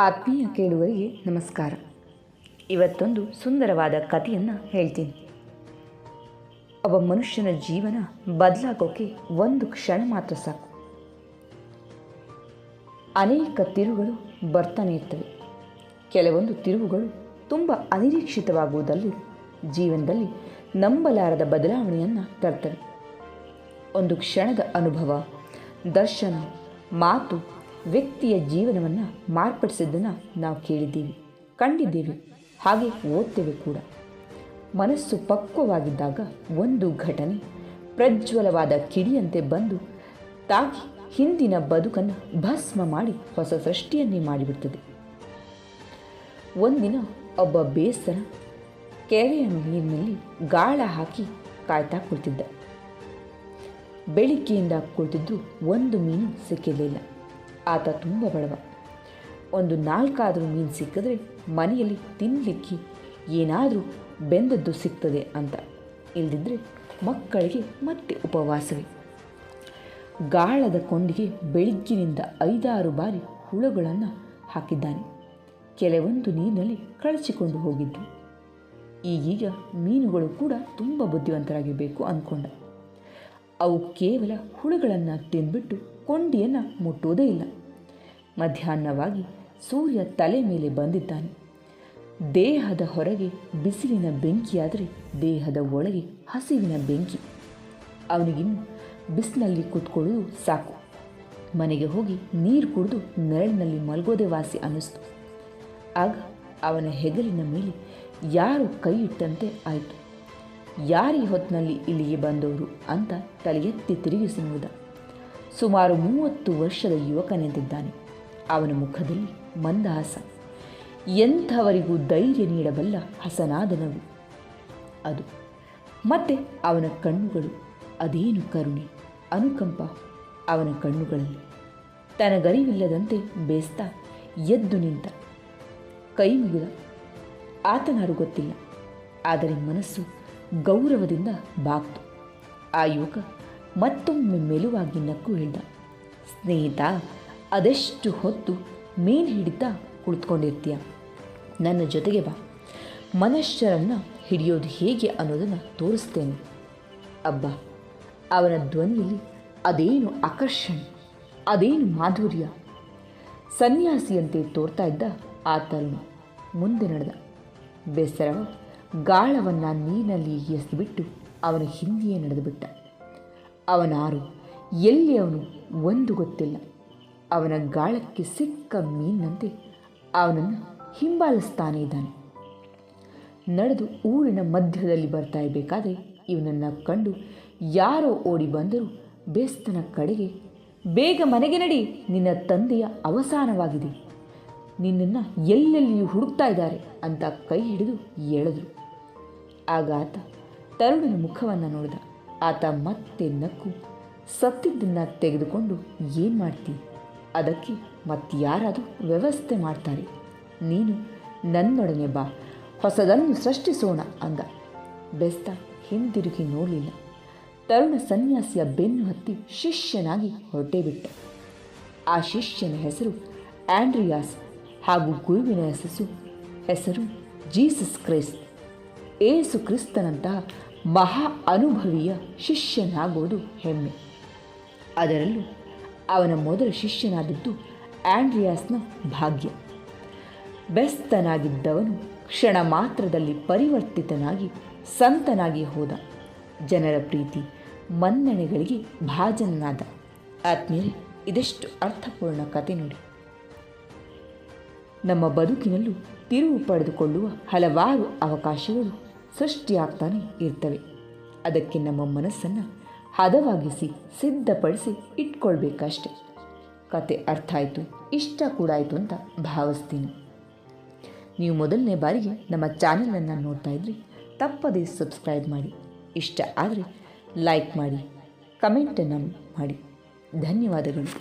ಆತ್ಮೀಯ ಕೇಳುವರಿಗೆ ನಮಸ್ಕಾರ. ಇವತ್ತೊಂದು ಸುಂದರವಾದ ಕಥೆಯನ್ನು ಹೇಳ್ತೀನಿ. ಒಬ್ಬ ಮನುಷ್ಯನ ಜೀವನ ಬದಲಾಗೋಕೆ ಒಂದು ಕ್ಷಣ ಮಾತ್ರ ಸಾಕು. ಅನೇಕ ತಿರುಗಳು ಬರ್ತಾನೆ ಇರ್ತವೆ. ಕೆಲವೊಂದು ತಿರುವುಗಳು ತುಂಬ ಅನಿರೀಕ್ಷಿತವಾಗುವುದಲ್ಲಿ ಜೀವನದಲ್ಲಿ ನಂಬಲಾರದ ಬದಲಾವಣೆಯನ್ನು ತರ್ತವೆ. ಒಂದು ಕ್ಷಣದ ಅನುಭವ, ದರ್ಶನ, ಮಾತು ವ್ಯಕ್ತಿಯ ಜೀವನವನ್ನು ಮಾರ್ಪಡಿಸಿದ್ದನ್ನು ನಾವು ಕೇಳಿದ್ದೀವಿ, ಕಂಡಿದ್ದೀವಿ, ಹಾಗೆ ಓದ್ತೇವೆ ಕೂಡ. ಮನಸ್ಸು ಪಕ್ವವಾಗಿದ್ದಾಗ ಒಂದು ಘಟನೆ ಪ್ರಜ್ವಲವಾದ ಕಿಡಿಯಂತೆ ಬಂದು ತಾಗಿ ಹಿಂದಿನ ಬದುಕನ್ನು ಭಸ್ಮ ಮಾಡಿ ಹೊಸ ಸೃಷ್ಟಿಯನ್ನೇ ಮಾಡಿಬಿಡ್ತದೆ. ಒಂದಿನ ಒಬ್ಬ ಬೇಸರ ಕೆರೆಯ ನೀರಿನಲ್ಲಿ ಗಾಳ ಹಾಕಿ ಕಾಯ್ತಾ ಕುಳಿತಿದ್ದ. ಬೆಳಿಗ್ಗೆಯಿಂದ ಕುಳಿತಿದ್ದು ಒಂದು ಮೀನು ಸಿಕ್ಕಿರಲಿಲ್ಲ. ಆತ ತುಂಬ ಬಡವ. ಒಂದು ನಾಲ್ಕಾದರೂ ಮೀನು ಸಿಕ್ಕಿದ್ರೆ ಮನೆಯಲ್ಲಿ ತಿನ್ನಲಿಕ್ಕೆ ಏನಾದರೂ ಬೆಂದದ್ದು ಸಿಗ್ತದೆ ಅಂತ. ಇಲ್ಲದಿದ್ದರೆ ಮಕ್ಕಳಿಗೆ ಮತ್ತೆ ಉಪವಾಸವೇ. ಗಾಳದ ಕೊಂಡಿಗೆ ಬೆಳಿಗ್ಗಿನಿಂದ ಐದಾರು ಬಾರಿ ಹುಳುಗಳನ್ನು ಹಾಕಿದ್ದಾನೆ. ಕೆಲವೊಂದು ನೀರಿನಲ್ಲಿ ಕಳಚಿಕೊಂಡು ಹೋಗಿದ್ದು. ಈಗೀಗ ಮೀನುಗಳು ಕೂಡ ತುಂಬ ಬುದ್ಧಿವಂತರಾಗಿರಬೇಕು ಅಂದ್ಕೊಂಡ ಅವು ಕೇವಲ ಹುಳುಗಳನ್ನು ತಿಂದುಬಿಟ್ಟು ಕೊಂಡಿಯನ್ನು ಮುಟ್ಟುವುದೇ ಇಲ್ಲ. ಮಧ್ಯಾಹ್ನವಾಗಿ ಸೂರ್ಯ ತಲೆ ಮೇಲೆ ಬಂದಿದ್ದಾನೆ. ದೇಹದ ಹೊರಗೆ ಬಿಸಿಲಿನ ಬೆಂಕಿಯಾದರೆ ದೇಹದ ಒಳಗೆ ಹಸಿವಿನ ಬೆಂಕಿ. ಅವನಿಗಿನ್ನು ಬಿಸಿಲಲ್ಲಿ ಕೂತ್ಕೊಳ್ಳೋದು ಸಾಕು. ಮನೆಗೆ ಹೋಗಿ ನೀರು ಕುಡಿದು ನೆರಳಿನಲ್ಲಿ ಮಲಗೋದೆ ವಾಸಿ ಅನ್ನಿಸ್ತು. ಆಗ ಅವನ ಹೆಗಲಿನ ಮೇಲೆ ಯಾರು ಕೈ ಇಟ್ಟಂತೆ ಆಯಿತು. ಯಾರೀ ಹೊತ್ತಿನಲ್ಲಿ ಇಲ್ಲಿಗೆ ಬಂದವರು ಅಂತ ತಲೆ ಎತ್ತಿ ತಿರುಗಿಸಿ ನೋಡಿದ ಸುಮಾರು ಮೂವತ್ತು ವರ್ಷದ ಯುವಕನೆಂದಿದ್ದಾನೆ ಅವನ ಮುಖದಲ್ಲಿ ಮಂದಹಾಸ. ಎಂಥವರಿಗೂ ಧೈರ್ಯ ನೀಡಬಲ್ಲ ಹಸನಾದ ನಗು ಅದು. ಮತ್ತೆ ಅವನ ಕಣ್ಣುಗಳು, ಅದೇನು ಕರುಣೆ, ಅನುಕಂಪ ಅವನ ಕಣ್ಣುಗಳಲ್ಲಿ. ತನಗರಿವಿಲ್ಲದಂತೆ ಬೇಸ್ತಾ ಎದ್ದು ನಿಂತ. ಕೈ ಮುಗಿದ. ಆತನಾರು ಗೊತ್ತಿಲ್ಲ. ಆದರೆ ಮನಸ್ಸು ಗೌರವದಿಂದ ಬಾಗ್ತು. ಆ ಯುವಕ ಮತ್ತೊಮ್ಮೆ ಮೆಲುವಾಗಿ ನಕ್ಕು ಹೇಳ್ದ. ಸ್ನೇಹಿತ ಅದೆಷ್ಟು ಹೊತ್ತು ಮೀನು ಹಿಡಿತಾ ಕುಳಿತುಕೊಂಡಿರ್ತೀಯ? ನನ್ನ ಜೊತೆಗೆ ಬಾ. ಮನುಷ್ಯರನ್ನು ಹಿಡಿಯೋದು ಹೇಗೆ ಅನ್ನೋದನ್ನು ತೋರಿಸ್ತೇನೆ. ಅಬ್ಬ, ಅವನ ಧ್ವನಿಯಲ್ಲಿ ಅದೇನು ಆಕರ್ಷಣೆ, ಅದೇನು ಮಾಧುರ್ಯ. ಸನ್ಯಾಸಿಯಂತೆ ತೋರ್ತಾ ಇದ್ದ ಆ ತರುಣ ಮುಂದೆ ನಡೆದ. ಬೇಸರವ, ಗಾಳವನ್ನು ನೀರಿನಲ್ಲಿ ಎಸೆದುಬಿಟ್ಟು ಅವನ ಹಿಂದೆಯೇ ನಡೆದುಬಿಟ್ಟ. ಅವನಾರು ಎಲ್ಲಿ ಅವನು ಒಂದು ಗೊತ್ತಿಲ್ಲ. ಅವನ ಗಾಳಕ್ಕೆ ಸಿಕ್ಕ ಮೀನಂತೆ ಅವನನ್ನು ಹಿಂಬಾಲಿಸ್ತಾನೇ ಇದ್ದಾನೆ. ನಡೆದು ಊರಿನ ಮಧ್ಯದಲ್ಲಿ ಬರ್ತಾ ಇರಬೇಕಾದ್ರೆ ಇವನನ್ನು ಕಂಡು ಯಾರೋ ಓಡಿ ಬಂದರೂ ಬೇಸ್ತನ ಕಡೆಗೆ, ಬೇಗ ಮನೆಗೆ ನಡಿ, ನಿನ್ನ ತಂದೆಯ ಅವಸಾನವಾಗಿದೆ. ನಿನ್ನನ್ನು ಎಲ್ಲೆಲ್ಲಿಯೂ ಹುಡುಕ್ತಾ ಇದ್ದಾರೆ ಅಂತ ಕೈ ಹಿಡಿದು ಎಳೆದ್ರು. ಆಗ ಆತ ತರುಣನ ಮುಖವನ್ನು ನೋಡಿದ. ಆತ ಮತ್ತೆ ನಕ್ಕು, ಸತ್ತಿದ್ದನ್ನು ತೆಗೆದುಕೊಂಡು ಏನು ಮಾಡ್ತಿ? ಅದಕ್ಕೆ ಮತ್ತಾರಾದರೂ ವ್ಯವಸ್ಥೆ ಮಾಡ್ತಾರೆ. ನೀನು ನನ್ನೊಡನೆ ಬಾ, ಹೊಸದನ್ನು ಸೃಷ್ಟಿಸೋಣ ಅಂದ. ಬೆಸ್ತ ಹಿಂದಿರುಗಿ ನೋಡಲಿಲ್ಲ. ತರುಣ ಸನ್ಯಾಸಿಯ ಬೆನ್ನು ಹತ್ತಿ ಶಿಷ್ಯನಾಗಿ ಹೊರಟೇ ಬಿಟ್ಟ. ಆ ಶಿಷ್ಯನ ಹೆಸರು ಆಂಡ್ರಿಯಾಸ್ ಹಾಗೂ ಗುರುವಿನ ಹೆಸರು ಹೆಸರು ಜೀಸಸ್ ಕ್ರೈಸ್ತ್. ಏಸು ಕ್ರಿಸ್ತನಂತಹ ಮಹಾ ಅನುಭವಿಯ ಶಿಷ್ಯನಾಗೋದು ಹೆಮ್ಮೆ. ಅದರಲ್ಲೂ ಅವನ ಮೊದಲ ಶಿಷ್ಯನಾದದ್ದು ಆಂಡ್ರಿಯಾಸ್ನ ಭಾಗ್ಯ. ಬೆಸ್ತನಾಗಿದ್ದವನು ಕ್ಷಣ ಮಾತ್ರದಲ್ಲಿ ಪರಿವರ್ತಿತನಾಗಿ ಸಂತನಾಗಿ ಹೋದ. ಜನರ ಪ್ರೀತಿ ಮನ್ನಣೆಗಳಿಗೆ ಭಾಜನನಾದ. ಆತ್ಮೀಯರೇ, ಇದೆಷ್ಟು ಅರ್ಥಪೂರ್ಣ ಕತೆ ನೋಡಿ. ನಮ್ಮ ಬದುಕಿನಲ್ಲೂ ತಿರುವು ಪಡೆದುಕೊಳ್ಳುವ ಹಲವಾರು ಅವಕಾಶಗಳು ಸೃಷ್ಟಿಯಾಗ್ತಾನೆ ಇರ್ತವೆ. ಅದಕ್ಕೆ ನಮ್ಮ ಮನಸ್ಸನ್ನು ಹದವಾಗಿಸಿ, ಸಿದ್ಧಪಡಿಸಿ ಇಟ್ಕೊಳ್ಬೇಕಷ್ಟೆ. ಕತೆ ಅರ್ಥ ಆಯಿತು ಇಷ್ಟ ಕೂಡ ಆಯಿತು ಅಂತ ಭಾವಿಸ್ತೀನಿ. ನೀವು ಮೊದಲನೇ ಬಾರಿಗೆ ನಮ್ಮ ಚಾನೆಲನ್ನು ನೋಡ್ತಾ ಇದ್ರಿ, ತಪ್ಪದೇ ಸಬ್ಸ್ಕ್ರೈಬ್ ಮಾಡಿ. ಇಷ್ಟ ಆದರೆ ಲೈಕ್ ಮಾಡಿ, ಕಮೆಂಟನ್ನು ಮಾಡಿ. ಧನ್ಯವಾದಗಳು.